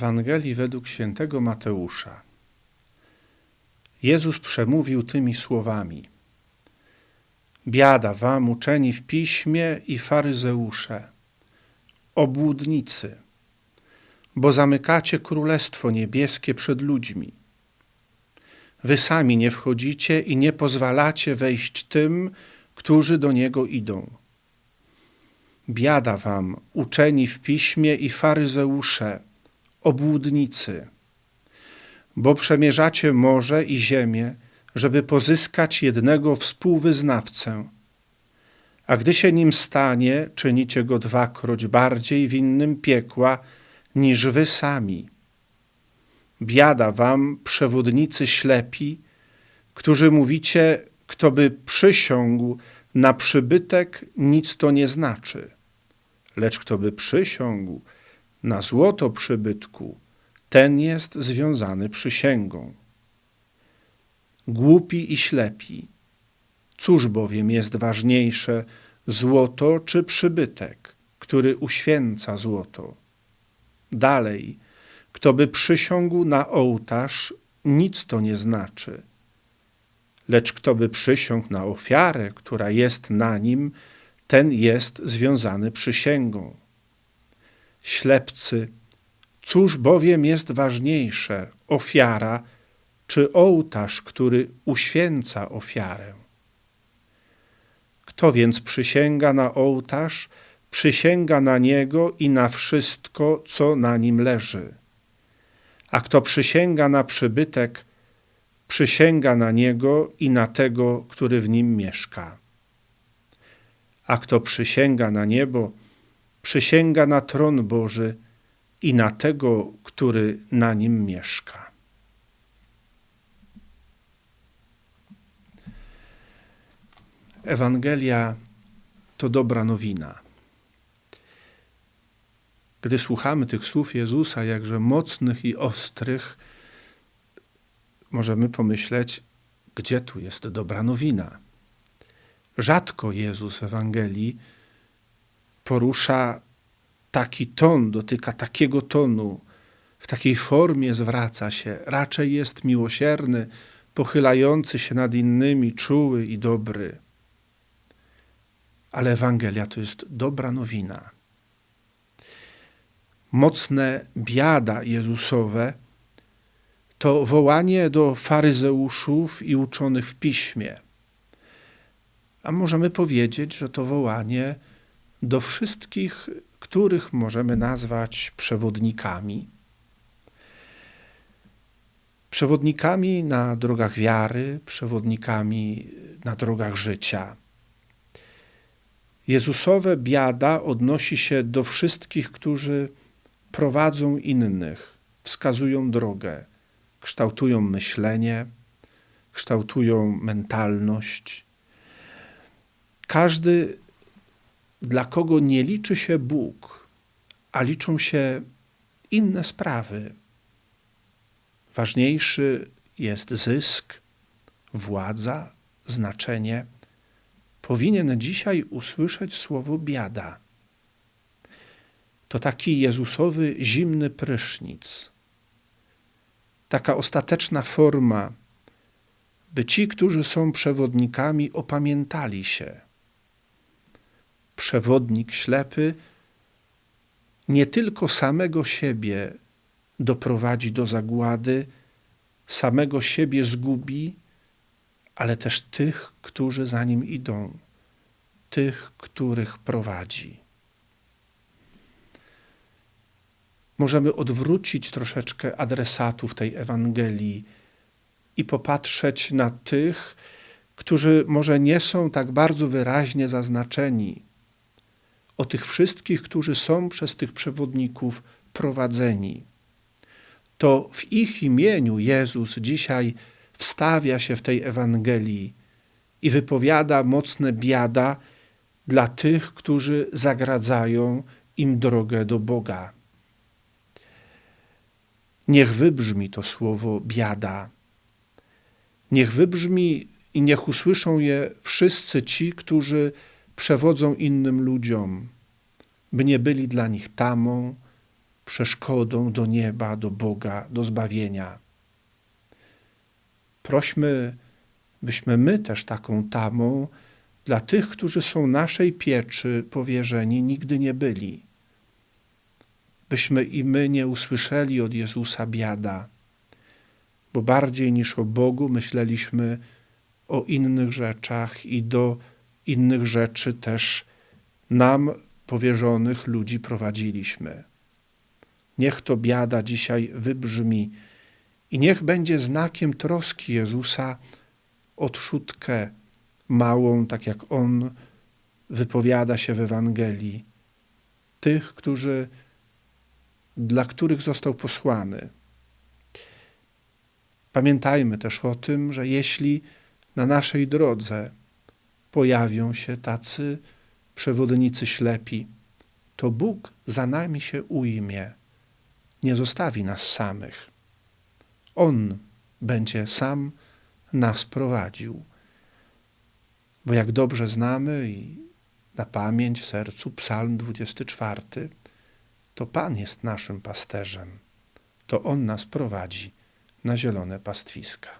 Ewangelii według świętego Mateusza. Jezus przemówił tymi słowami: Biada wam uczeni w piśmie i faryzeusze, obłudnicy, bo zamykacie królestwo niebieskie przed ludźmi. Wy sami nie wchodzicie i nie pozwalacie wejść tym, którzy do niego idą. Biada wam, uczeni w piśmie i faryzeusze, obłudnicy, bo przemierzacie morze i ziemię, żeby pozyskać jednego współwyznawcę. A gdy się nim stanie, czynicie go dwakroć bardziej winnym piekła niż wy sami. Biada wam, przewodnicy ślepi, którzy mówicie, kto by przysiągł na przybytek, nic to nie znaczy. Lecz kto by przysiągł na złoto przybytku, ten jest związany przysięgą. Głupi i ślepi, cóż bowiem jest ważniejsze, złoto czy przybytek, który uświęca złoto? Dalej, kto by przysiągł na ołtarz, nic to nie znaczy. Lecz kto by przysiągł na ofiarę, która jest na nim, ten jest związany przysięgą. Ślepcy, cóż bowiem jest ważniejsze, ofiara czy ołtarz, który uświęca ofiarę? Kto więc przysięga na ołtarz, przysięga na niego i na wszystko, co na nim leży. A kto przysięga na przybytek, przysięga na niego i na tego, który w nim mieszka. A kto przysięga na niebo, przysięga na tron Boży i na tego, który na nim mieszka. Ewangelia to dobra nowina. Gdy słuchamy tych słów Jezusa, jakże mocnych i ostrych, możemy pomyśleć, gdzie tu jest dobra nowina. Rzadko Jezus w Ewangelii porusza taki ton, dotyka takiego tonu, w takiej formie zwraca się, raczej jest miłosierny, pochylający się nad innymi, czuły i dobry. Ale Ewangelia to jest dobra nowina. Mocne biada Jezusowe to wołanie do faryzeuszów i uczonych w piśmie. A możemy powiedzieć, że to wołanie do wszystkich, których możemy nazwać przewodnikami. Przewodnikami na drogach wiary, przewodnikami na drogach życia. Jezusowe biada odnosi się do wszystkich, którzy prowadzą innych, wskazują drogę, kształtują myślenie, kształtują mentalność. Każdy dla kogo nie liczy się Bóg, a liczą się inne sprawy. Ważniejszy jest zysk, władza, znaczenie. Powinien dzisiaj usłyszeć słowo biada. To taki Jezusowy zimny prysznic. Taka ostateczna forma, by ci, którzy są przewodnikami, opamiętali się przewodnik ślepy nie tylko samego siebie doprowadzi do zagłady, samego siebie zgubi, ale też tych, którzy za nim idą, tych, których prowadzi. Możemy odwrócić troszeczkę adresatów tej Ewangelii i popatrzeć na tych, którzy może nie są tak bardzo wyraźnie zaznaczeni, o tych wszystkich, którzy są przez tych przewodników prowadzeni. To w ich imieniu Jezus dzisiaj wstawia się w tej Ewangelii i wypowiada mocne biada dla tych, którzy zagradzają im drogę do Boga. Niech wybrzmi to słowo biada. Niech wybrzmi i niech usłyszą je wszyscy ci, którzy przewodzą innym ludziom, by nie byli dla nich tamą, przeszkodą do nieba, do Boga, do zbawienia. Prośmy, byśmy my też taką tamą dla tych, którzy są naszej pieczy powierzeni, nigdy nie byli. Byśmy i my nie usłyszeli od Jezusa biada, bo bardziej niż o Bogu myśleliśmy o innych rzeczach i do innych rzeczy też nam powierzonych ludzi prowadziliśmy. Niech to biada dzisiaj wybrzmi i niech będzie znakiem troski Jezusa odszutkę małą, tak jak On wypowiada się w Ewangelii, tych, którzy, dla których został posłany. Pamiętajmy też o tym, że jeśli na naszej drodze pojawią się tacy przewodnicy ślepi, to Bóg za nami się ujmie, nie zostawi nas samych. On będzie sam nas prowadził. Bo jak dobrze znamy i na pamięć w sercu Psalm 24, to Pan jest naszym pasterzem. To On nas prowadzi na zielone pastwiska.